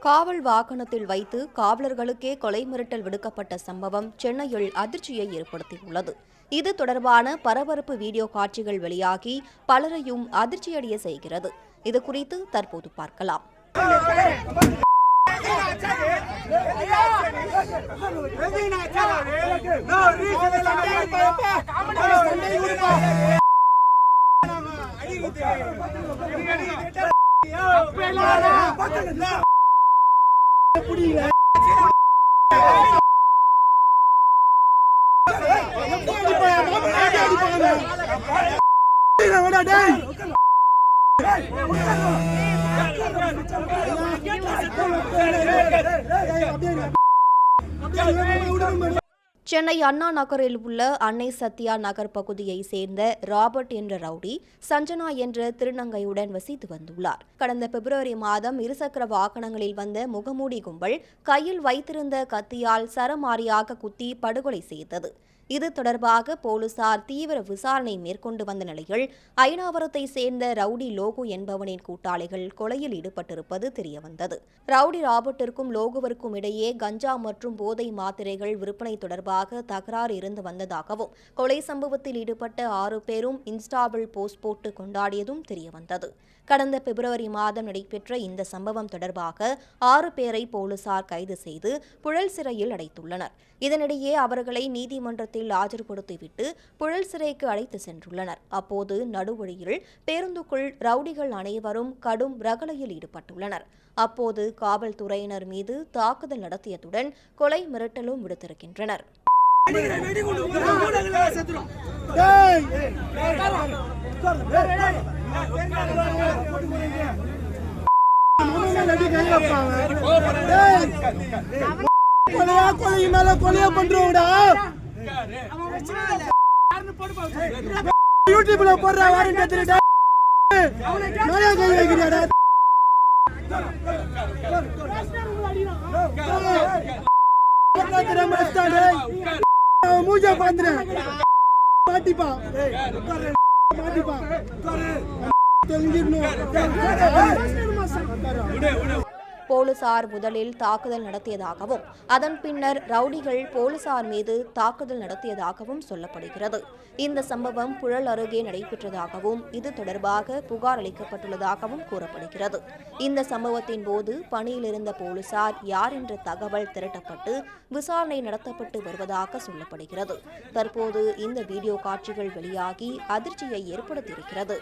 காவல் வாகனத்தில் வைத்து காவலர்களுக்கே கொலை மிரட்டல் விடுக்கப்பட்ட சம்பவம் சென்னையில் அதிர்ச்சியை ஏற்படுத்தியுள்ளது. இது தொடர்பான பரபரப்பு வீடியோ காட்சிகள் வெளியாகி பலரையும் அதிர்ச்சியடைய செய்கிறது. இது குறித்து தற்போது பார்க்கலாம். அப்படியே சென்னை அண்ணா நகரில் உள்ள அன்னை சத்யா நகர் பகுதியை சேர்ந்த ராபர்ட் என்ற ரவுடி சஞ்சனா என்ற திருநங்கையுடன் வசித்து வந்துள்ளார். கடந்த பிப்ரவரி மாதம் இருசக்கர வாகனங்களில் வந்த முகமூடி கும்பல் கையில் வைத்திருந்த கத்தியால் சரமாரியாக குத்தி படுகொலை செய்தது. இது தொடர்பாக போலீசார் தீவிர விசாரணை மேற்கொண்டு வந்த நிலையில் ஐநாவரத்தை சேர்ந்த ரவுடி லோகு என்பவனின் கூட்டாளிகள் கொலையில் ஈடுபட்டிருப்பது தெரியவந்தது. ரவுடி ராபர்ட்டிற்கும் லோகுவிற்கும் இடையே கஞ்சா மற்றும் போதை மாத்திரைகள் விற்பனை தொடர்பாக தகராறு இருந்து வந்ததாகவும் கொலை சம்பவத்தில் ஈடுபட்ட ஆறு பேரும் இன்ஸ்டாவில் போஸ்ட் போட்டு கொண்டாடியதும் தெரியவந்தது. கடந்த பிப்ரவரி மாதம் நடைபெற்ற இந்த சம்பவம் தொடர்பாக ஆறு பேரை போலீசார் கைது செய்து புழல் சிறையில் அடைத்துள்ளனர். இதனிடையே அவர்களை நீதிமன்றத்தில் ஆஜர்படுத்திவிட்டு புழல் சிறைக்கு அழைத்து சென்றுள்ளனர். அப்போது நடுவழியில் பேருந்துக்குள் ரவுடிகள் அனைவரும் கடும் ரகளையில் ஈடுபட்டுள்ளனர். அப்போது காவல்துறையினர் மீது தாக்குதல் நடத்தியதுடன் கொலை மிரட்டலும் விடுத்திருக்கின்றனர். கொலையா கொலை மேல கொலையா பண்றோம்டா யூடியூப்ல போடுற வாரண்ட் எடுத்துட்டா மேலே கை வைக்கிறியாடா மூஞ்சா பாத்துறேன் மாட்டிப்பா. மாட்டிப்பா. தெரிஞ்சிடணும் போலீசார் முதலில் தாக்குதல் நடத்தியதாகவும் அதன் பின்னர் ரவுடிகள் போலீசார் மீது தாக்குதல் நடத்தியதாகவும் சொல்லப்படுகிறது. இந்த சம்பவம் புழல் அருகே நடைபெற்றதாகவும் இது தொடர்பாக புகார் அளிக்கப்பட்டுள்ளதாகவும் கூறப்படுகிறது. இந்த சம்பவத்தின் போது பணியில் இருந்த போலீசார் யார் என்ற தகவல் திரட்டப்பட்டு விசாரணை நடத்தப்பட்டு வருவதாக சொல்லப்படுகிறது. தற்போது இந்த வீடியோ காட்சிகள் வெளியாகி அதிர்ச்சியை ஏற்படுத்தியிருக்கிறது.